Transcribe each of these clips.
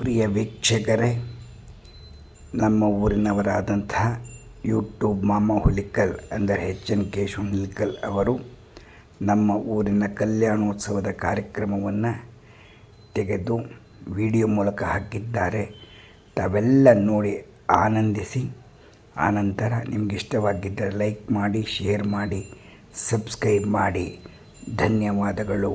ಪ್ರಿಯ ವೀಕ್ಷಕರೇ, ನಮ್ಮ ಊರಿನವರಾದಂತಹ ಯೂಟ್ಯೂಬ್ ಮಾಮ ಹುಲಿಕಲ್ ಅಂದರೆ ಎಚ್ ಎನ್ ಕೇಶ್ ಹುಲಿಕಲ್ ಅವರು ನಮ್ಮ ಊರಿನ ಕಲ್ಯಾಣೋತ್ಸವದ ಕಾರ್ಯಕ್ರಮವನ್ನು ತೆಗೆದು ವಿಡಿಯೋ ಮೂಲಕ ಹಾಕಿದ್ದಾರೆ. ತಾವೆಲ್ಲ ನೋಡಿ ಆನಂದಿಸಿ, ಆನಂತರ ನಿಮ್ಗೆ ಇಷ್ಟವಾಗಿದ್ದರೆ ಲೈಕ್ ಮಾಡಿ, ಶೇರ್ ಮಾಡಿ, ಸಬ್ಸ್ಕ್ರೈಬ್ ಮಾಡಿ. ಧನ್ಯವಾದಗಳು.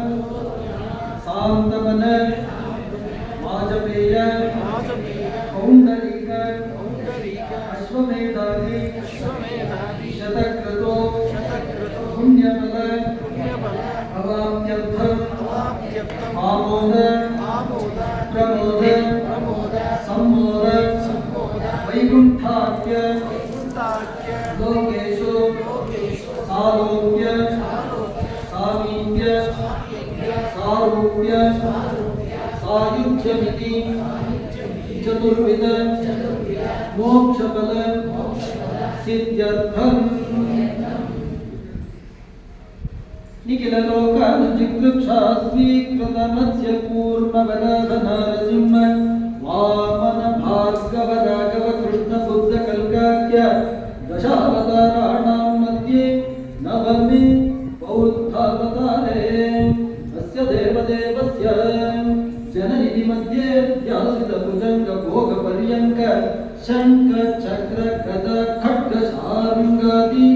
पुण्य बल अवाप्यर्थम आमोद प्रमोद सम्मोद वैकुंठाख्य लोकेशु आरोग्य सामीप्य सारूप्य सायुज्यमिति चतुर्विद मोक्षफल सिद्ध्यर्थम निखिललोकानुजिगृक्षास्वीकृतमत्स्यपूर्णवराधनारसिंह वामनभार्गवराघवकृष्णबुद्धकल्काख्य दशावताराणां मध्ये नवमि बौद्धावतारे अस्य देवदेवस्य जननिधि मध्ये ध्यासितभुजङ्गभोगपर्यङ्क शङ्खचक्रगदखड्गशार्ङ्गादि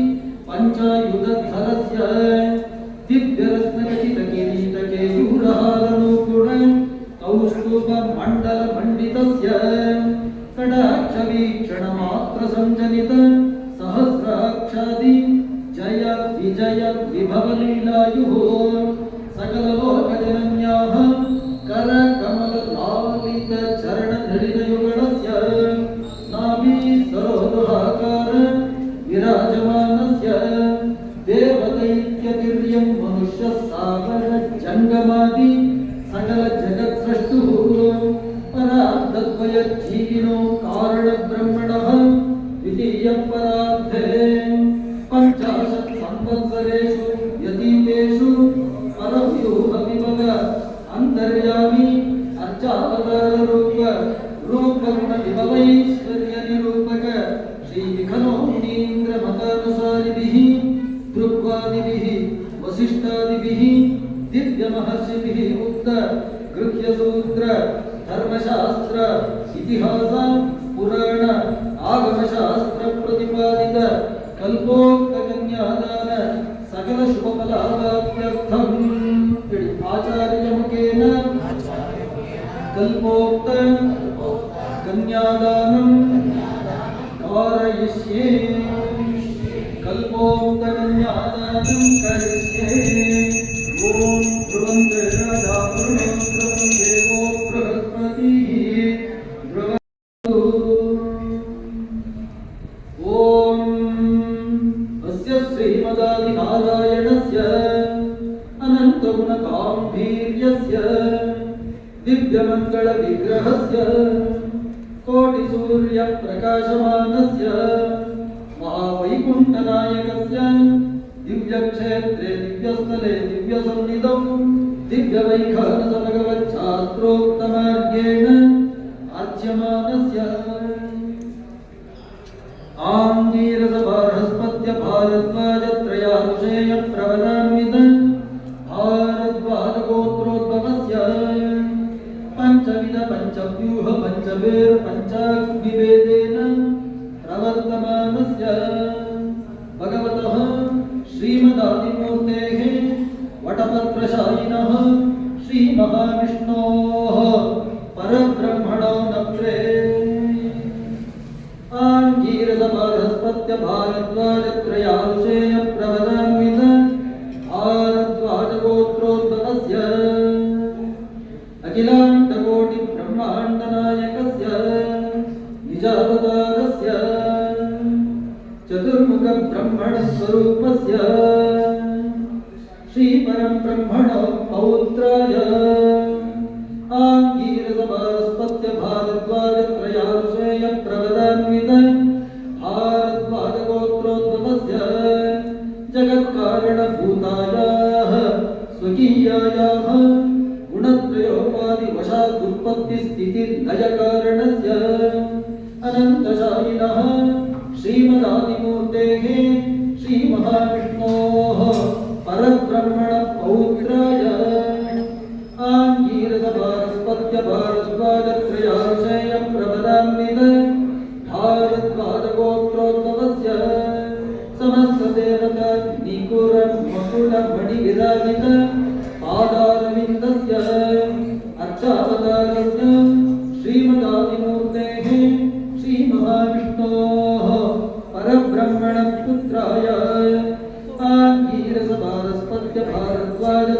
யஜீவினோ கார ಪುರಾಣ ಆಗಮಶಾಸ್ತ್ರ ಪ್ರತಿಪಾದಿತ ಕಲ್ಪೋಕ್ತ ಕನ್ಯಾದಾನ ಸಕಲ ಶುಭ ಫಲಾಭಾಪ್ಯರ್ಥಂ ಹೇಳಿ ಆಚಾರ್ಯ ಮುಖೇನ ಕಲ್ಪೋಕ್ತ ಕನ್ಯಾದಾನಂ कारयिष्ये कल्पोक्तकन्यादानं करिष्ये ॐ ध्रुवन्ते राजा ध्रुवं ध्रुवं कोटिसूर्यप्रकाशमानस्य महावैकुण्ठनायकस्य दिव्यक्षेत्रे दिव्यस्थले दिव्यसन्निधौ दिव्यवैखानसभगवच्छास्त्रोक्तमार्गेण अर्च्यमानस्य आङ्गीरसभारस्पत्य भारद्वाजत्रयानुषेय प्रवरान्वित भारद्वाजगोत्रोद्भवस्य पञ्चविध पञ्चव्यूह पञ्चवेर् पञ्चाग्निवेदेन प्रवर्तमानस्य। भगवतः श्रीमदादिमूर्तेः वटपत्रशायिनः श्रीमहाविष्णोः परब्रह्मणस्वरूपस्य श्रीपरब्रह्मण पौत्राय आङ्गीरसपारस्पत्य भारद्वाजत्रयार्षेय प्रवदान्वित भारद्वाजगोत्रोद्भवस्य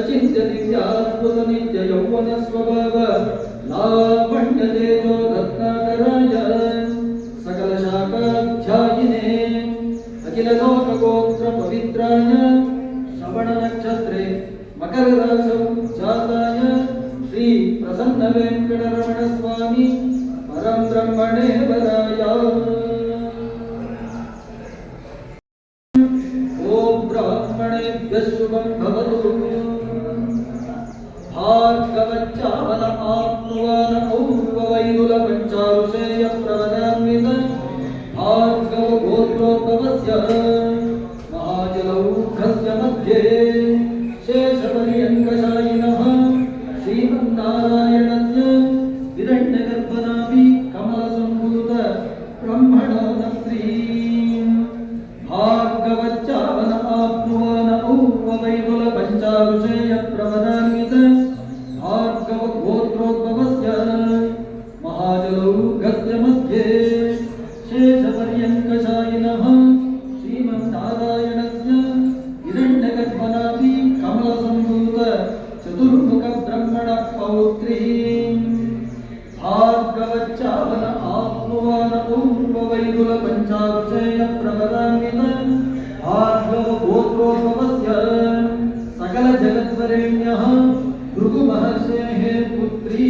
अचिन्त्य दिव्याद्भुत नित्य यौवन स्वभाव लावण्यतेजो रत्नाकराय सकल शाखाध्यायिने अखिल लोकगोत्र पञ्चारुषेय प्रवदान्वित भार्गव गोत्रोद्भवस्य पूर्ववैरुल पञ्चाक्षेय प्रवदान्वित भार्गव गोत्रोद्भवस्य सकल जगत्वरेण्यः भृगु महर्षेः पुत्री।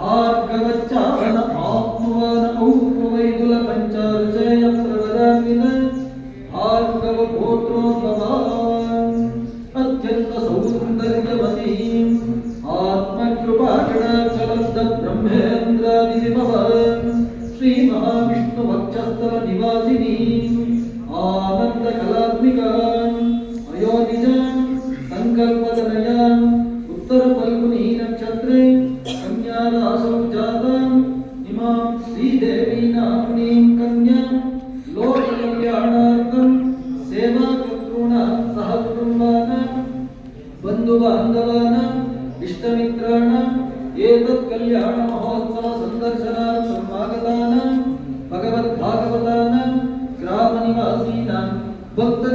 भार्गवच्चावन आप्नुवान पूर्ववैरुल पञ्चाक्षेय प्रवदान्वित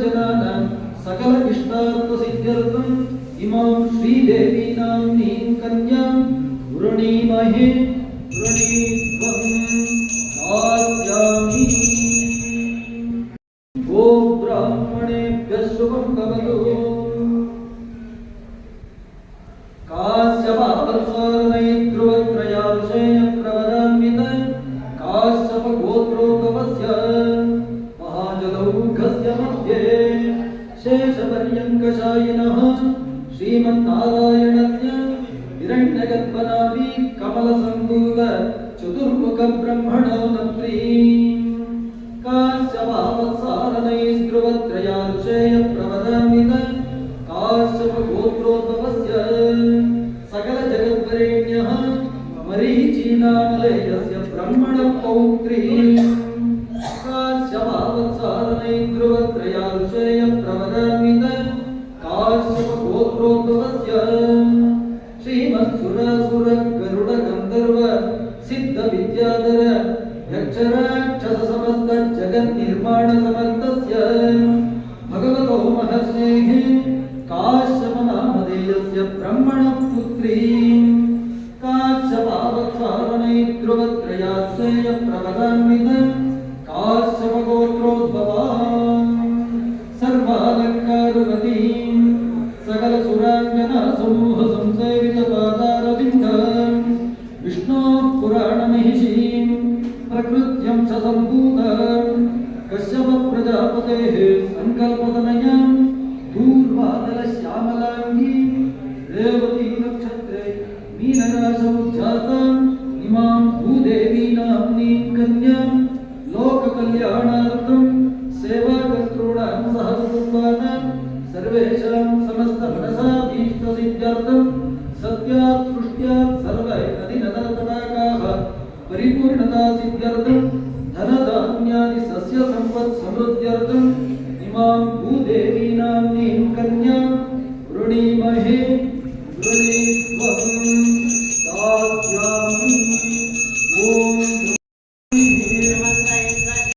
ಜನಾನಾಂ ಸಕಲ ಇಷ್ಟಾರ್ಥ ಸಿದ್ಧ್ಯರ್ಥಂ ಇಮಾಂ ಶ್ರೀದೇವಿ ನಾಂನೀಂ ಕನ್ಯಾಂ ಪೂರಣೀಮಹೇ ब्रह्मणो नत्री जगन्निर्माणसमर्थस्य भगवतो महर्षेः काश्यपनामधेयस्य ब्रह्मणपुत्री काश्यपावत्सारणैर्ध्रुवत्रयाश्रय प्रवदान्वित काश्यपगोत्रोद्भवाम् సంకల్పతనయా దూర్వాదల శ్యామలాంగి రేవతి నక్షత్రే మీనరాశౌ జాత ఇమాం భూదేవీ నామ్నీ కన్యాం లోక కళ్యాణార్థం సేవాకర్తృణాం సహ కుటుంబానాం సర్వేషాం సమస్త మనసా భీష్ట సిద్ధ్యార్థం సత్యాత్ సృష్ట్యాత్ సర్వై సస్య సంపత్ సమృద్ధ్యార్థం among